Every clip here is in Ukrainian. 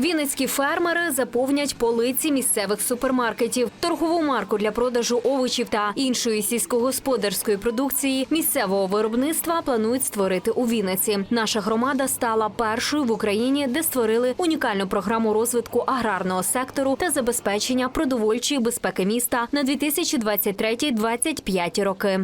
Вінницькі фермери заповнять полиці місцевих супермаркетів. Торгову марку для продажу овочів та іншої сільськогосподарської продукції місцевого виробництва планують створити у Вінниці. Наша громада стала першою в Україні, де створили унікальну програму розвитку аграрного сектору та забезпечення продовольчої безпеки міста на 2023-2025 роки.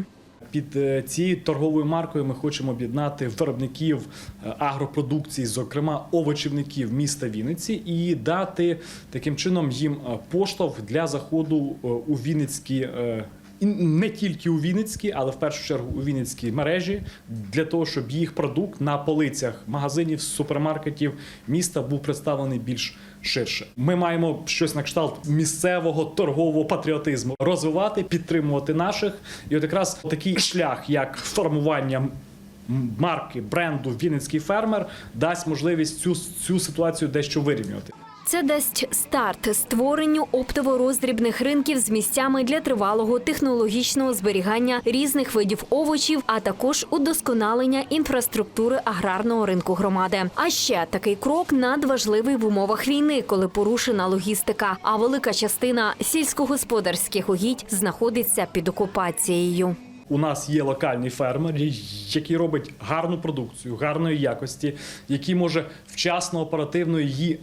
Під е, цією торговою маркою ми хочемо об'єднати виробників е, агропродукції, зокрема овочівників міста Вінниці, і дати таким чином їм е, поштовх для заходу у Вінницькі. І не тільки у Вінницькі, але в першу чергу у Вінницькій мережі для того, щоб їх продукт на полицях магазинів, супермаркетів міста був представлений більш ширше. Ми маємо щось на кшталт місцевого торгового патріотизму розвивати, підтримувати наших. І от якраз такий шлях, як формування марки бренду Вінницький фермер, дасть можливість цю, цю ситуацію дещо вирівнювати. Це дасть старт створенню оптово-роздрібних ринків з місцями для тривалого технологічного зберігання різних видів овочів, а також удосконалення інфраструктури аграрного ринку громади. А ще такий крок надважливий в умовах війни, коли порушена логістика, а велика частина сільськогосподарських угідь знаходиться під окупацією. У нас є локальний фермер, який робить гарну продукцію, гарної якості, який може вчасно оперативно її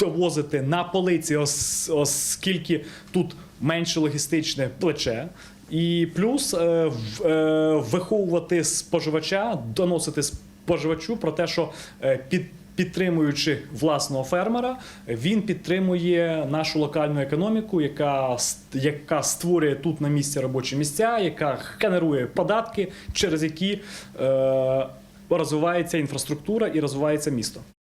довозити на полиці, ос- оскільки тут менше логістичне плече. І плюс е, е, виховувати споживача, доносити споживачу про те, що е, під підтримуючи власного фермера, він підтримує нашу локальну економіку, яка, яка створює тут на місці робочі місця, яка генерує податки, через які е, розвивається інфраструктура і розвивається місто.